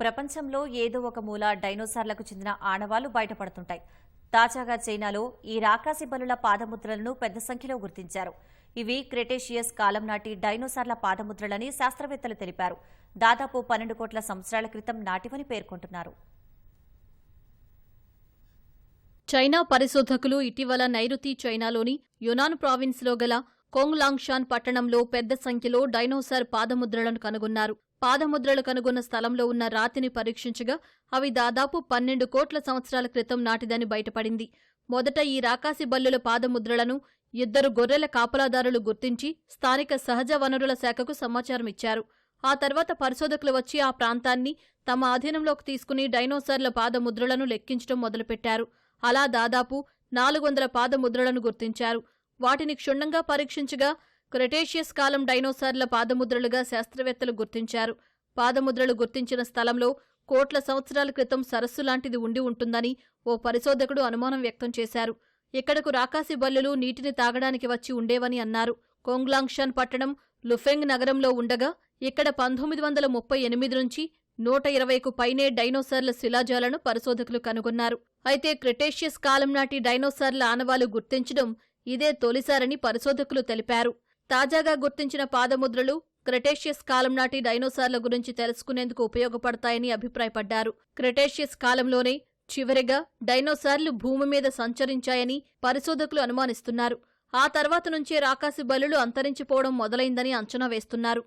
ప్రపంచంలో ఏదో ఒక మూల డైనోసార్లకు చెందిన ఆనవాళ్ళు బయటపడుతుంటాయి. తాజాగా చైనాలో ఈ రాకాసి బలుల పాదముద్రలను పెద్ద సంఖ్యలో గుర్తించారు. ఇవి క్రెటేషియస్ కాలం నాటి డైనోసార్ల పాదముద్రలని శాస్త్రవేత్తలు తెలిపారు. దాదాపు పన్నెండు కోట్ల సంవత్సరాల క్రితం నాటివని పేర్కొంటున్నారు. చైనా పరిశోధకులు ఇటీవల నైరుతి చైనాలోని యునాన్ ప్రావిన్స్లో గల కోంగ్లాంగ్షాన్ పట్టణంలో పెద్ద సంఖ్యలో డైనోసార్ పాదముద్రలను కనుగొన్నారు. పాదముద్రలు కనుగొన్న స్థలంలో ఉన్న రాతిని పరీక్షించగా అవి దాదాపు పన్నెండు కోట్ల సంవత్సరాల క్రితం నాటిదని బయటపడింది. మొదట ఈ రాకాసి బల్లుల పాదముద్రలను ఇద్దరు గొర్రెల కాపలాదారులు గుర్తించి స్థానిక సహజ వనరుల శాఖకు సమాచారం ఇచ్చారు. ఆ తర్వాత పరిశోధకులు వచ్చి ఆ ప్రాంతాన్ని తమ ఆధీనంలోకి తీసుకుని డైనోసార్ల పాదముద్రలను లెక్కించడం మొదలుపెట్టారు. అలా దాదాపు నాలుగు వందల పాదముద్రలను గుర్తించారు. వాటిని క్షుణ్ణంగా పరీక్షించగా క్రెటేషియస్ కాలం డైనోసార్ల పాదముద్రలుగా శాస్త్రవేత్తలు గుర్తించారు. పాదముద్రలు గుర్తించిన స్థలంలో కోట్ల సంవత్సరాల క్రితం సరస్సు లాంటిది ఉండి ఉంటుందని ఓ పరిశోధకుడు అనుమానం వ్యక్తం చేశారు. ఇక్కడకు రాకాసి బల్లులు నీటిని తాగడానికి వచ్చి ఉండేవని అన్నారు. కోంగ్లాంగ్షాన్ పట్టణం లుఫెంగ్ నగరంలో ఉండగా ఇక్కడ పంతొమ్మిది వందల ముప్పై ఎనిమిది నుంచి నూట ఇరవైకు పైనే డైనోసార్ల శిలాజాలను పరిశోధకులు కనుగొన్నారు. అయితే క్రిటేషియస్ కాలం నాటి డైనోసార్ల ఆనవాలు గుర్తించడం ఇదే తొలిసారని పరిశోధకులు తెలిపారు. తాజాగా గుర్తించిన పాదముద్రలు క్రెటేషియస్ కాలం నాటి డైనోసార్ల గురించి తెలుసుకునేందుకు ఉపయోగపడతాయని అభిప్రాయపడ్డారు. క్రెటేషియస్ కాలంలోనే చివరిగా డైనోసార్లు భూమి మీద సంచరించాయని పరిశోధకులు అనుమానిస్తున్నారు. ఆ తర్వాత నుంచే రాకాసి బలులు అంతరించిపోవడం మొదలైందని అంచనా వేస్తున్నారు.